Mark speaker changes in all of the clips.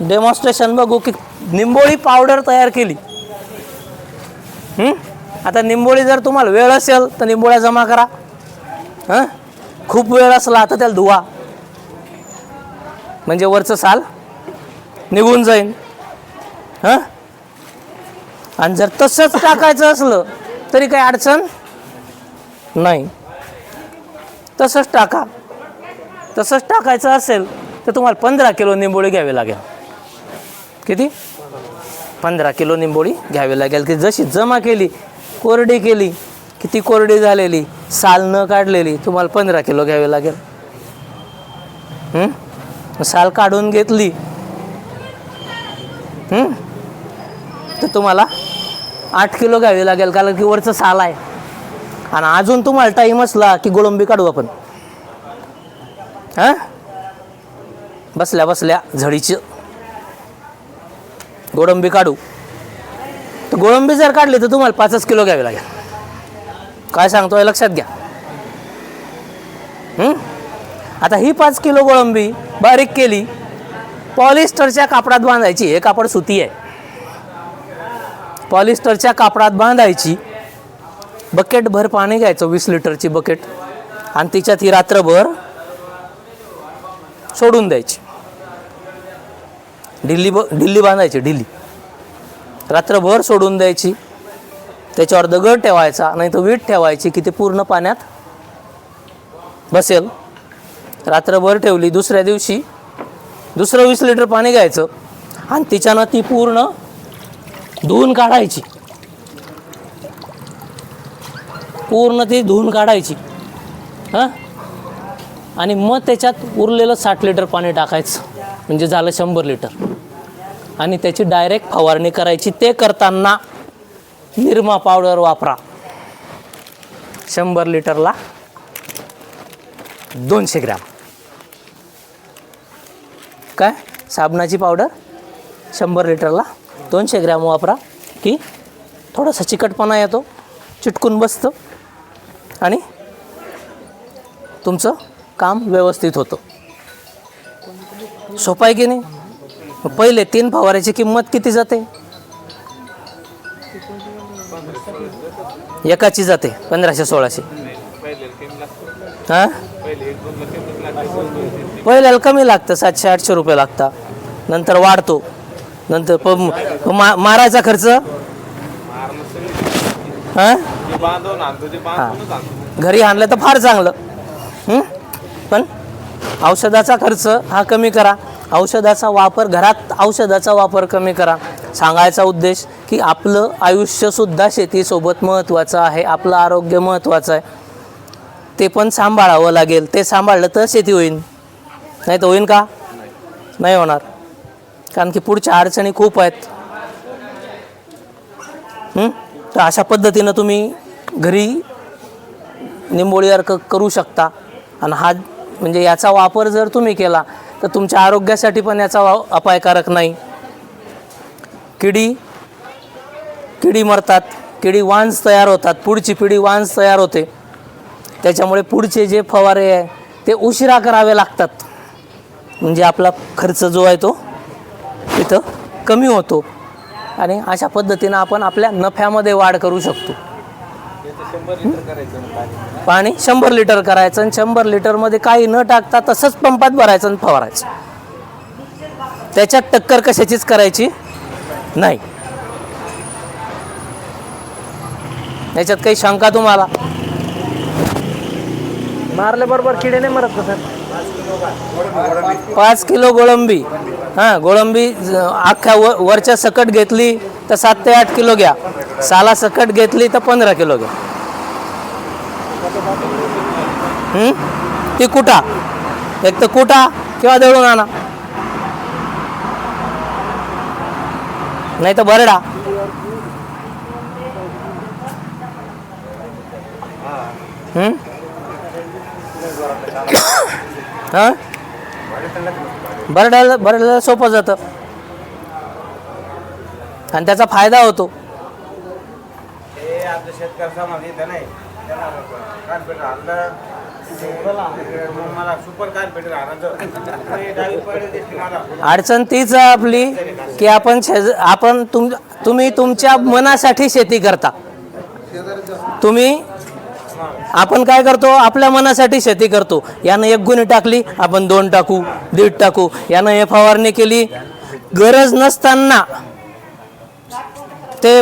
Speaker 1: Demonstration बघू की निंबोळी powder तयार केली. आता निंबोळी जर तुम्हाला वेळ असेल तर निंबोळ्या जमा करा. हां? खूप वेळ असला तर त्याला धुवा. म्हणजे वरचं साल निघून जाईल हां? आणि जर तसंच टाकायचं असलं तरी काही अडचण नाही. तसंच टाका. तसंच टाकायचं असेल तर तुम्हाला पंधरा किलो निंबोळी घ्यावी लागेल. किती? पंधरा किलो निंबोळी घ्यावी लागेल. की जशी जमा केली कोरडी केली किती कोरडी झालेली साल न काढलेली तुम्हाला पंधरा किलो घ्यावी लागेल. साल काढून घेतली. तर तुम्हाला आठ किलो घ्यावी लागेल कारण की वरचं साल आहे. आणि अजून तुम्हाला टाईम असला की गोळंबी काढू आपण. हां? बसल्या बसल्या झडीची गोळंबी काढू. तर गोळंबी जर काढली तर तुम्हाला पाचच किलो घ्यावी लागेल. काय सांगतोय लक्षात घ्या. आता ही पाच किलो गोळंबी बारीक केली पॉलिस्टरच्या कापडात बांधायची हे कापड सुती आहे. पॉलिस्टरच्या कापडात बांधायची बकेट भर पाणी घ्यायचं वीस लिटरची बकेट आणि तिच्यात ही रात्रभर सोडून द्यायची. ढिल्ली ब ढिल्ली बांधायची ढिल्ली रात्रभर सोडून द्यायची. त्याच्यावर दगड ठेवायचा नाही तर वीट ठेवायची की ते पूर्ण पाण्यात बसेल. रात्रभर ठेवली दुसऱ्या दिवशी दुसरं वीस लिटर पाणी घ्यायचं आणि तिच्यानं ती पूर्ण धुवून काढायची. पूर्ण ती धुवून काढायची. हां? आणि मग त्याच्यात उरलेलं साठ लिटर पाणी टाकायचं. म्हणजे झालं शंभर लिटर. आणि त्याची डायरेक्ट फवारणी करायची. ते करताना निरमा पावडर वापरा. शंभर लिटरला दोनशे ग्रॅम. काय? साबणाची पावडर शंभर लिटरला दोनशे ग्रॅम वापरा की थोडासा चिकटपणा येतो चिटकून बसतं आणि तुमचं काम व्यवस्थित होतं. सोपं आहे की नाही? पहिले तीन फवाऱ्याची किंमत किती जाते? एकाची जाते पंधराशे सोळाशे. हां? पहिल्याला कमी लागतं सातशे आठशे रुपये लागतात. नंतर वाढतो. नंतर प मा मारायचा खर्च? हां? घरी आणलं तर फार चांगलं? पण औषधाचा खर्च हा कमी करा. औषधाचा वापर घरात औषधाचा वापर कमी करा. सांगायचा उद्देश की आपलं आयुष्यसुद्धा शेतीसोबत महत्त्वाचं आहे. आपलं आरोग्य महत्त्वाचं आहे. ते पण सांभाळावं लागेल. ते सांभाळलं तर शेती होईल. नाही तर होईन का? नाही होणार. कारण की पुढच्या अडचणी खूप आहेत. तर अशा पद्धतीनं तुम्ही घरी निंबोळी अर्क करू शकता. आणि हा म्हणजे याचा वापर जर तुम्ही केला तर तुमच्या आरोग्यासाठी पण याचा वा- अपायकारक नाही. किडी किडी मरतात किडी वांज तयार होतात पुढची पिढी वांज तयार होते. त्याच्यामुळे पुढचे जे फवारे आहे ते उशिरा करावे लागतात. म्हणजे आपला खर्च जो आहे तो तिथं कमी होतो. आणि अशा पद्धतीनं आपण आपल्या नफ्यामध्ये वाढ करू शकतो
Speaker 2: शंभर लिटर करायचं ना पाणी
Speaker 1: पाणी शंभर लिटर करायचं आणि शंभर लिटरमध्ये काही न टाकता तसंच पंपात भरायचं आणि फवारायचं. त्याच्यात टक्कर कशाचीच करायची नाही. याच्यात काही शंका तुम्हाला? मारल्याबरोबर किडे नाही मरत का सर? पाच किलो गोळंबी. हां गोळंबी अख्ख्या व वरच्या सकट घेतली तर सात ते आठ किलो घ्या. साला सकट घेतली तर पंधरा किलो घ्या? ती कुटा एक तर कुटा किंवा दळून आणा. नाही तर बरडा हं? हां बरडायला सोपं जातं. आणि त्याचा फायदा होतो.
Speaker 2: हे आपलं
Speaker 1: अडचण तीच आपली की आपण शेज आपण तुम तुम्ही तुमच्या मनासाठी शेती करता. तुम्ही आपण काय करतो? आपल्या मनासाठी शेती करतो. यानं एक गुणी टाकली आपण दोन टाकू दीड टाकू. यानं हे फवारणी केली. गरज नसताना ते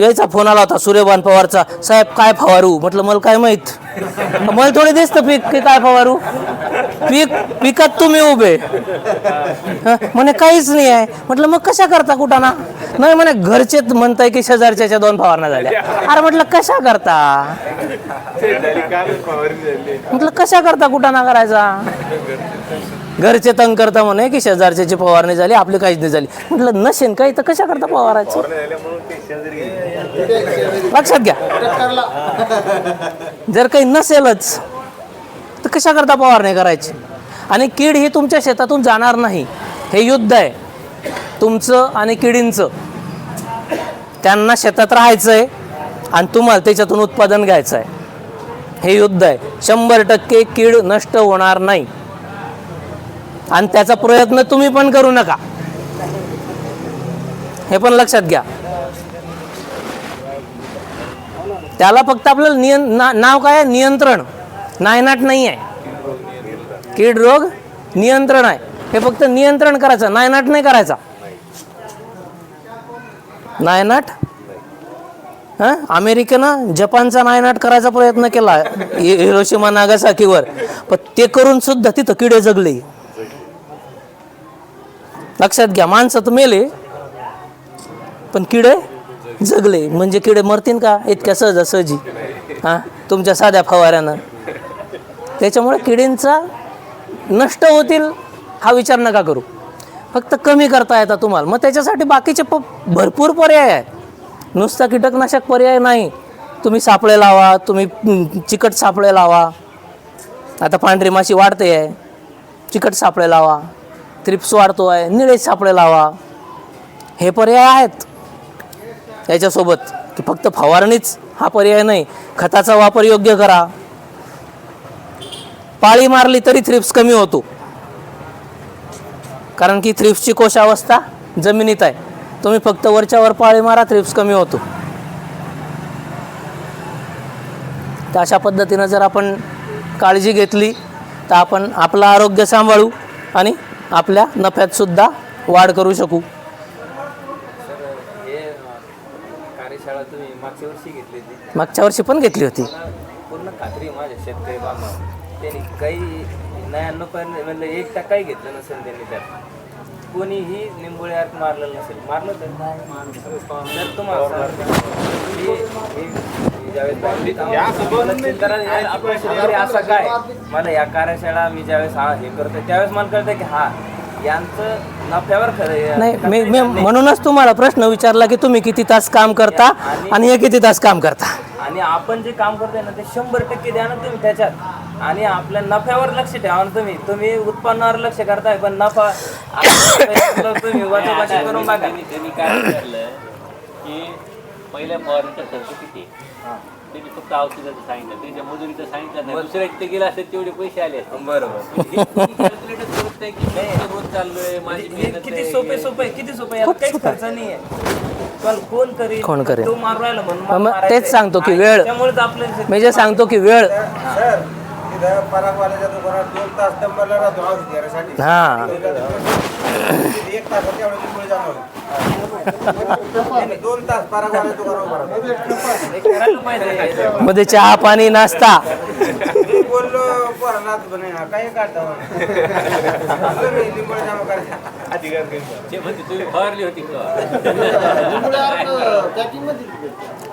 Speaker 1: यायचा फोन आला होता सूर्यभान पवारचा. साहेब काय फवारू? म्हटलं मला काय माहीत. मला थोडी दिसतं पीक की काय फवारू. पीक पिकात तुम्ही उभे. हं, म्हणे काहीच नाही आहे. म्हटलं मग कशा करता कुठाना नाही म्हणे घरचे म्हणताय की शेजारच्या दोन फवारण्या झाल्या. अरे म्हटलं कशा करता? म्हटलं कशा करता कुठाना करायचा? घरचे तंग करता म्हणे की शेजारच्याची फवारणी झाली आपली काहीच नाही झाली. म्हटलं नसेन काही तर कशा करता फवारायचं? लक्षात घ्या. जर काही नसेलच तर कशा करता फवारणी करायची? आणि कीड ही तुमच्या शेतातून जाणार नाही. हे युद्ध आहे. तुमचं आणि किडींचं. त्यांना शेतात राहायचं आहे आणि तुम्हाला त्याच्यातून उत्पादन घ्यायचं आहे हे युद्ध आहे. शंभर टक्के कीड नष्ट होणार नाही. आणि त्याचा प्रयत्न तुम्ही पण करू नका. हे पण लक्षात घ्या. त्याला फक्त आपल्याला नियं ना नाव काय आहे? नियंत्रण. नायनाट नाही आहे. कीड रोग नियंत्रण आहे. हे फक्त नियंत्रण करायचं. नायनाट नाही करायचा. नायनाट? हां? अमेरिकेनं जपानचा नायनाट करायचा प्रयत्न केला हिरोशिमा नागासाकीवर. पण ते करून सुद्धा तिथं किडे जगले. लक्षात घ्या माणसं तर मेले पण किडे जगले. म्हणजे किडे मरतील का? इतक्या सहजासहजी. हां? तुमच्या साध्या फवाऱ्यानं. त्याच्यामुळे किडींचा नष्ट होतील हा विचार नका करू. फक्त कमी करता येतात तुम्हाला. मग त्याच्यासाठी बाकीचे प भरपूर पर्याय आहेत. नुसता कीटकनाशक पर्याय नाही. तुम्ही सापळे लावा तुम्ही चिकट सापळे लावा. आता पांढरी माशी वाढते आहे. चिकट सापळे लावा. थ्रिप्स वाढतो आहे. निळे सापळे लावा. हे पर्याय आहेत. याच्यासोबत की फक्त फवारणीच हा पर्याय नाही. खताचा वापर योग्य करा. पाळी मारली तरी थ्रिप्स कमी होतो. कारण की थ्रिप्सची कोशावस्था जमिनीत आहे. तुम्ही फक्त वरच्यावर पाळी मारा थ्रिप्स कमी होतो. तर अशा पद्धतीनं जर आपण काळजी घेतली तर आपण आपलं आरोग्य सांभाळू आणि आपल्या नफ्यात सुद्धा वाढ करू शकू.
Speaker 2: हे कार्यशाळा तुम्ही मागच्या वर्षी घेतली होती.
Speaker 1: मागच्या वर्षी पण घेतली होती.
Speaker 2: पूर्ण खात्री माझ्या शेतकरी बांधव त्यांनी काही नव्याण्णव पण म्हणलं एक टक्काही घेतलं नसेल त्यांनी त्यात. कोणीही निंबोळी आत मारलेलं नसेल. मारलं तर? तर तुम्हाला असा काय? मला या कार्यशाळा मी ज्यावेळेस हा हे करतो त्यावेळेस मला कळतं की हा यांचं नफ्यावर खरं
Speaker 1: नाही मी मी म्हणूनच तुम्हाला प्रश्न विचारला की तुम्ही किती तास काम करता आणि हे किती तास काम करता?
Speaker 2: आणि आपण जे काम करतोय ना ते शंभर टक्के द्या ना तुम्ही त्याच्यात. आणि आपल्या नफ्यावर लक्ष ठेवा ना तुम्ही. तुम्ही उत्पन्नावर लक्ष करताय पण नफा तुम्ही वाचापाची करून बघा.
Speaker 3: त्यांनी काय की पहिल्या फवारणीचा खर्च किती त्यांनी फक्त औषधाचं सांगितलं. त्याच्या मजुरीचं सांगितलं नाही. दुसऱ्या ते गेला असेल तेवढे पैसे आले
Speaker 2: बरोबर.
Speaker 3: कॅल्क्युलेटर करत नाही की मी रोज चाललोय माझी मेहनत
Speaker 2: किती. सोपे सोपे किती सोपे काहीच खर्च नाहीये. पण कोण करेल?
Speaker 1: कोण करेल?
Speaker 2: तो म्हणून
Speaker 1: तेच. सांगतो की वेळ-
Speaker 2: त्यामुळेच आपलं
Speaker 1: मी जे सांगतो की वेळ
Speaker 4: परागवाल्याच्या दुकानात दोन तास राहतो. औषध
Speaker 1: हां.
Speaker 4: एक
Speaker 1: मध्ये चहा पाणी नाश्ता.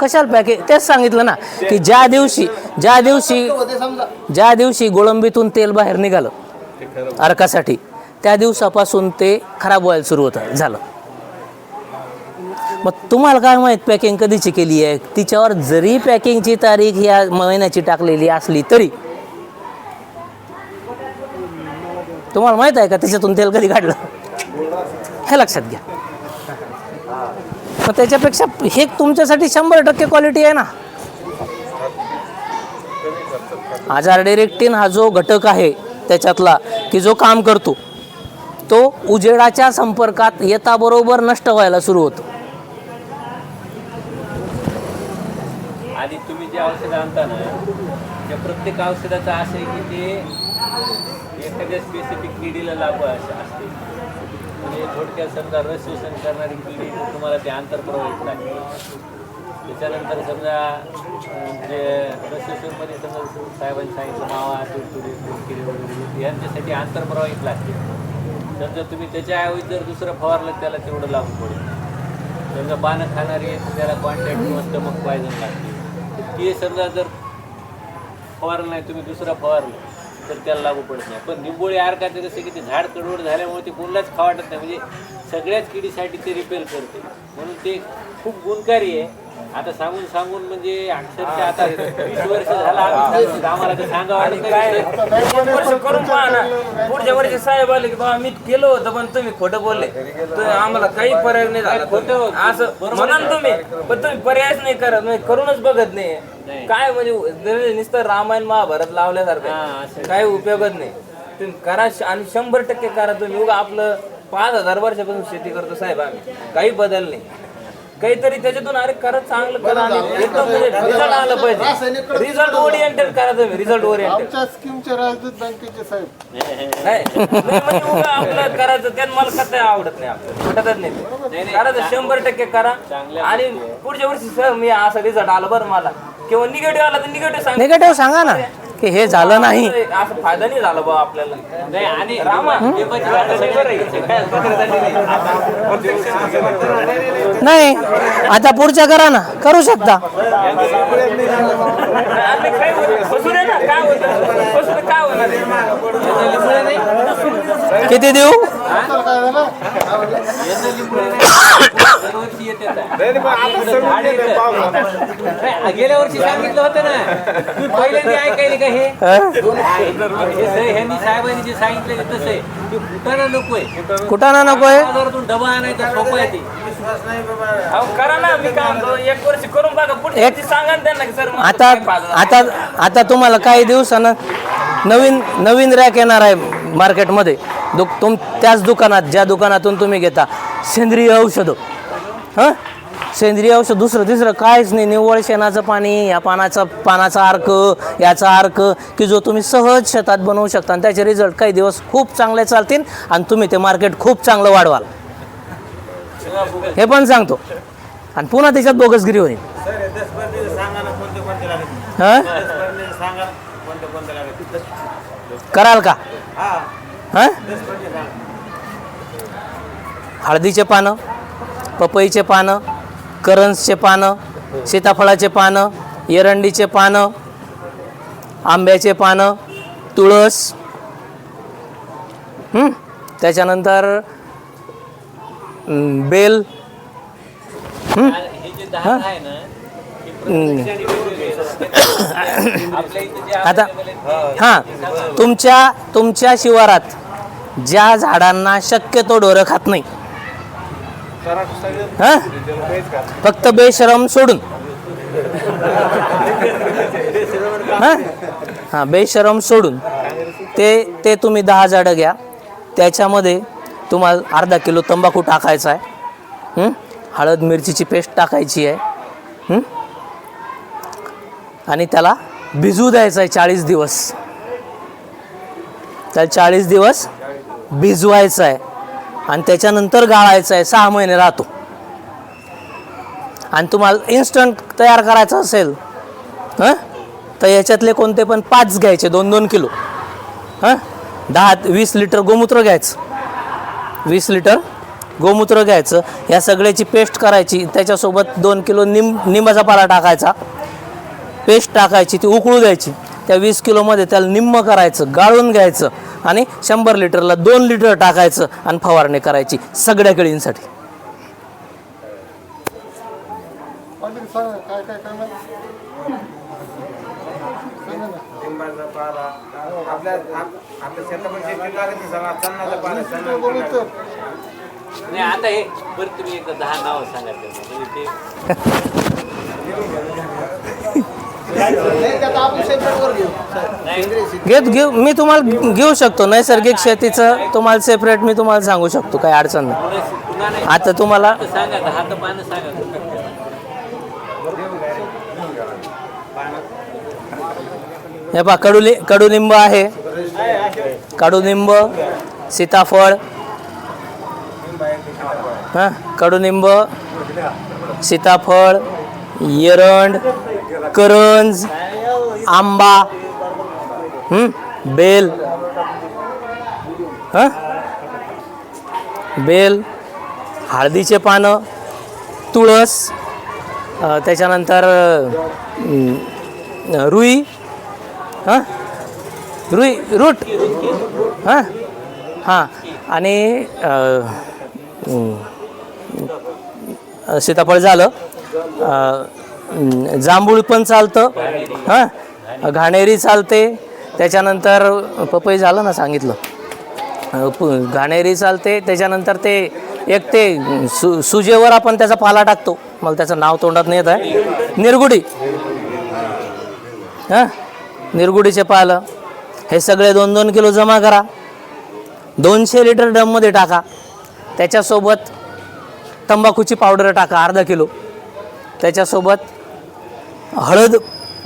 Speaker 1: कशाला पॅकेज तेच सांगितलं ना की ज्या दिवशी ज्या दिवशी ज्या दिवशी गोळंबीतून तेल बाहेर निघालं अर्कासाठी त्या दिवसापासून ते खराब व्हायला सुरू होतं झालं. मग तुम्हाला काय माहीत पॅकिंग कधीची केली आहे? तिच्यावर जरी पॅकिंगची तारीख या महिन्याची टाकलेली असली तरी. तुम्हाला माहीत आहे का त्याच्यातून तेल कधी काढलं? हे लक्षात घ्या. मग त्याच्यापेक्षा हे तुमच्यासाठी शंभर टक्के क्वालिटी आहे ना. आजार डिरेक्टिन हा जो घटक आहे त्याच्यातला की जो काम करतो तो उजेडाच्या संपर्कात येताबरोबर नष्ट व्हायला सुरू होतो
Speaker 3: आणि तुम्ही जे औषधं आणता ना त्या प्रत्येक औषधाचं असं आहे की ते एखाद्या स्पेसिफिक किडीला लागू असं असते. म्हणजे थोडक्यात समजा रस शोषण करणारी किडी तुम्हाला ते आंतरप्रवाहित लागते. त्याच्यानंतर समजा म्हणजे जे रस शोषणमध्ये समजा साहेबांनी सांगितलं मावा तुडतुडी किडे वगैरे यांच्यासाठी आंतरप्रवाहित लागते. समजा तुम्ही त्याच्याऐवजी जर दुसरं फवारलं त्याला तेवढं लागू पडेल. समजा पानं खाणारी तर त्याला कॉन्टॅक्ट किंवा स्टमक पायजन लागते. ते समजा जर फवारलं नाही तुम्ही दुसरा फवारलं तर त्याला लागू पडत नाही. पण निंबोळी आरकाचं कसं की ते झाड कडवड झाल्यामुळे ते कोणालाच खा वाटत नाही. म्हणजे सगळ्याच किडीसाठी ते रिपेअर करते. म्हणून ते खूप गुणकारी आहे. आता सांगून सांगून म्हणजे अक्षरशः आता वीस वर्ष झाला आम्ही सांगतो, आम्हाला तर सांगावं वाटत नाही दुसरं.
Speaker 2: वर्ष करून पहा ना. पुढच्या वर्षी साहेब आले की बाबा मी केलं होतं पण तुम्ही खोटं बोलले. तर आम्हाला काही पर्याय नाही झाला.
Speaker 3: खोटं-
Speaker 2: असं म्हणा ना तुम्ही पण तुम्ही पर्यायच नाही करत म्हणजे करूनच बघत नाही. काय म्हणजे नुसतं रामायण महाभारत लावल्यासारखं
Speaker 3: हा,
Speaker 2: आहे.
Speaker 3: असं.
Speaker 2: काही उपयोगच नाही. तुम्ही करा श- आणि शंभर टक्के करा तुम्ही. उगा आपलं पाच हजार वर्षापासून शेती करतो साहेब आम्ही. काही बदल नाही. काहीतरी त्याच्यातून अरे करा चांगलं करा आणि एकदम रिझल्ट आलं पाहिजे. रिझल्ट ओरिएंटेड करा तुम्ही रिझल्ट ओरिएंटेड
Speaker 5: आमच्या स्कीमचे राजदूत बँकेचे साहेब.
Speaker 2: नाही नाही म्हणजे उगा आपलं करायचं त्यात मला कसं आवडत नाही आपलं? पटतच नाही. ते. करायचं शंभर टक्के करा. आणि पुढच्या वर्षी सर मी असा रिझल्ट आला बरं मला. किंवा निगेटिव्ह आला तर निगेटिव्ह सांग.
Speaker 1: निगेटिव्ह सांगा ना. की हे झालं नाही.
Speaker 2: असं फायदा नाही झाला बा आपल्याला.
Speaker 3: नाही आणि
Speaker 2: रामा
Speaker 3: हे पण
Speaker 1: नाही आता पुढच्या करा ना करू शकता? किती देऊ?
Speaker 3: गेल्या वर्षी सांगितलं होतं ना तुम्ही पहिल्यांदा ऐकायले हे?
Speaker 1: हं?
Speaker 3: हे सर, ह्यांनी साहेबांनी जे सांगितलं ते तसं आहे. ते फुटाणं नकोय
Speaker 1: कुठाना नकोय
Speaker 3: बाजारातून डबा आणायचा सोपं आहे ते.
Speaker 4: विश्वास नाही बाबा.
Speaker 2: अहो, करा ना मी काय म्हणतो एक वर्ष करून बघा पुढच्या वर्षी सांगा ना त्यांना की सर मला
Speaker 1: आता
Speaker 2: काय.
Speaker 1: आता आता तुम्हाला काही दिवसानं नवीन नवीन रॅक येणार आहे मार्केटमध्ये. दुक तुम त्याच दुकानात ज्या दुकानातून तुम्ही घेता सेंद्रिय औषधं. हां? सेंद्रिय औषध दुसरं तिसरं काहीच नाही. निव्वळ शेणाचं पाणी या पानाचा पानाचा अर्क याचा अर्क की जो तुम्ही सहज शेतात बनवू शकता. आणि त्याचे रिझल्ट काही दिवस खूप चांगले चालतील आणि तुम्ही ते मार्केट खूप चांगलं वाढवाल. हे पण सांगतो. आणि पुन्हा त्याच्यात बोगसगिरी होईल.
Speaker 4: हे
Speaker 1: कराल का?
Speaker 4: हा.
Speaker 1: हळदीचे पानं पपईचे पानं करंजचे पानं सीताफळाचे पानं एरंडीचे पानं आंब्याचे पानं तुळस त्याच्यानंतर बेल आता हां तुमच्या तुमच्या शिवारात ज्या झाडांना शक्यतो डोरं खात नाही. हा? फक्त बेशरम सोडून. हा? हां बेशरम सोडून. ते ते तुम्ही दहा झाडं घ्या. त्याच्यामध्ये तुम्हाला अर्धा किलो तंबाखू टाकायचा आहे. हळद मिरचीची पेस्ट टाकायची आहे. आणि त्याला भिजू द्यायचं आहे चाळीस दिवस. त्याला चाळीस दिवस भिजवायचं आहे. आणि त्याच्यानंतर गाळायचं आहे सहा महिने राहतो. आणि तुम्हाला इन्स्टंट तयार करायचं असेल हां? तर याच्यातले कोणते पण पाच घ्यायचे दोन दोन किलो. हां? दहा वीस लिटर गोमूत्र घ्यायचं. वीस लिटर गोमूत्र घ्यायचं. या सगळ्याची पेस्ट करायची. त्याच्यासोबत दोन किलो निम निंबाचा पाला टाकायचा. पेस्ट टाकायची ती उकळू द्यायची. त्या वीस किलोमध्ये त्याला निम्म करायचं गाळून घ्यायचं. आणि शंभर लिटरला दोन लिटर टाकायचं आणि फवारणी करायची सगळ्या केळींसाठी.
Speaker 4: नाही
Speaker 3: आता हे बरं तुम्ही एक दहा नाव
Speaker 4: सांगायचं
Speaker 1: घेत घेऊ मी तुम्हाला घेऊ शकतो. नैसर्गिक शेतीचं तुम्हाला सेपरेट मी तुम्हाला सांगू शकतो. काही अडचण नाही. आता तुम्हाला हे पहा कडुलि कडुलिंब आहे. कडुलिंब सीताफळ. हां? कडुलिंब सीताफळ येरंड. करंज आंबा बेल. हां? बेल हळदीचे पानं तुळस त्याच्यानंतर रुई हां? रुई रूट. हां? हां. आणि सीताफळ झालं. जांभूळ पण चालतं. हां? घाणेरी चालते. त्याच्यानंतर पपई झालं ना सांगितलं. प- घाणेरी चालते. त्याच्यानंतर ते एक ते सु सुजेवर आपण त्याचा पाला टाकतो. मला त्याचं नाव तोंडात नाही येत आहे. निरगुडी. हां? निरगुडीचे पालं. हे सगळे दोन दोन किलो जमा करा. दोनशे लिटर ड्रममध्ये टाका. त्याच्यासोबत तंबाखूची पावडर टाका अर्धा किलो. त्याच्यासोबत हळद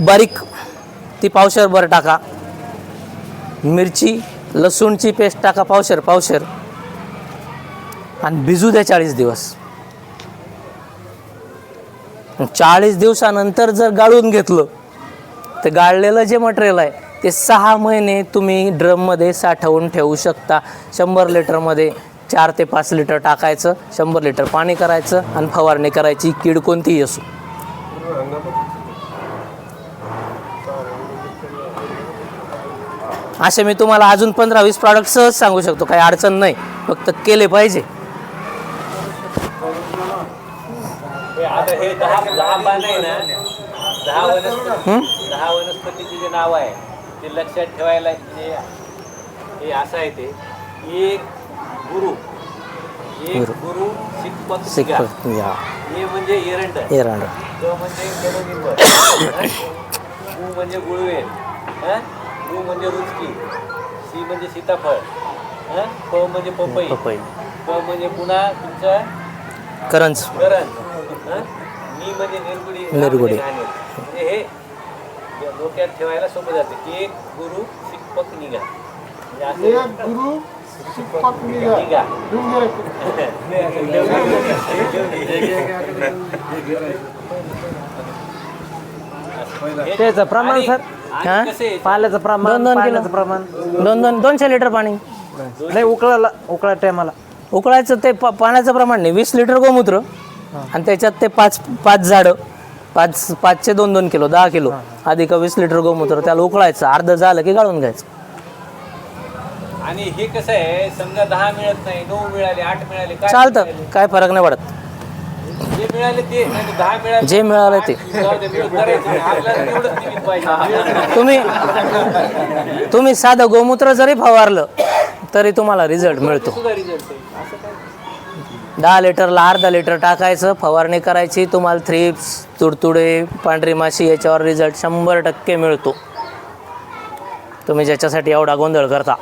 Speaker 1: बारीक ती पावशरभर टाका. मिरची लसूणची पेस्ट टाका पावशर पावशर. आणि भिजू द्या चाळीस दिवस. चाळीस दिवसानंतर जर गाळून घेतलं तर गाळलेलं जे मटेरियल आहे ते सहा महिने तुम्ही ड्रममध्ये साठवून ठेवू शकता. शंभर लिटरमध्ये चार ते पाच लिटर टाकायचं शंभर लिटर पाणी करायचं आणि फवारणी करायची. कीड कोणतीही असो. असे मी तुम्हाला अजून पंधरा वीस प्रॉडक्ट सहज सांगू शकतो. काही अडचण नाही. फक्त केले पाहिजे.
Speaker 3: आता दहा दहा पानं आहे ना दहा वनस्पती दहा वनस्पतीचे जे नाव आहे ते लक्षात ठेवायला हे असं आहे ते. एक गुरु. एक
Speaker 1: गुरु.
Speaker 3: शिकपत सिगा.
Speaker 1: या
Speaker 3: हे म्हणजे एरंड.
Speaker 1: एरंड.
Speaker 3: ग म्हणजे कडुलिंब गु म्हणजे गुळवेल हं? गु म्हणजे रुचकी. सी म्हणजे सीताफळ. हं? प म्हणजे पपई.
Speaker 1: पपई.
Speaker 3: प म्हणजे पुन्हा तुमचं
Speaker 1: करंज.
Speaker 3: करण हं? मी म्हणजे निर्गुडी.
Speaker 1: निर्गुडी.
Speaker 3: म्हणजे. म्हणजे हे डोक्यात ठेवायला सोपं जाते. एक गुरु शिकपक निघा. म्हणजे
Speaker 5: गुरु
Speaker 6: त्याचं प्रमाण सर?
Speaker 1: हा?
Speaker 6: पाल्याचं प्रमाण
Speaker 1: दोन दोन किलो.
Speaker 6: पाण्याचं प्रमाण.
Speaker 1: दोन दोन दोनशे लिटर पाणी.
Speaker 6: नाही उकळाला उकळा टायमाला.
Speaker 1: उकळायचं ते पा पाण्याचं प्रमाण नाही. वीस लिटर गोमूत्र आणि त्याच्यात ते पाच पाच झाडं पाच पाचशे दोन दोन किलो दहा किलो अधिक वीस लिटर गोमूत्र त्याला उकळायचं. अर्ध झालं की गाळून घ्यायचं.
Speaker 3: आणि हे कसं आहे समजा दहा मिळत नाही नऊ मिळाले आठ मिळाले काय
Speaker 1: चालतं.
Speaker 3: मिळाले?
Speaker 1: काय फरक नाही पडत.
Speaker 3: जे मिळाले ते दहा मिळाले
Speaker 1: जे मिळालं ते.
Speaker 3: जाऊ दे, मिळून करायचं. आपल्याला तेवढंच निमित्त पाहिजे.
Speaker 1: तुम्ही तुम्ही साधं गोमूत्र जरी फवारलं तरी तुम्हाला रिझल्ट मिळतो.
Speaker 3: सुद्धा रिझल्ट आहे. असं काय?
Speaker 1: दहा लिटरला अर्धा लिटर टाकायचं फवारणी करायची तुम्हाला थ्रिप्स तुडतुडे पांढरी माशी याच्यावर रिझल्ट शंभर टक्के मिळतो. तुम्ही ज्याच्यासाठी एवढा गोंधळ करता.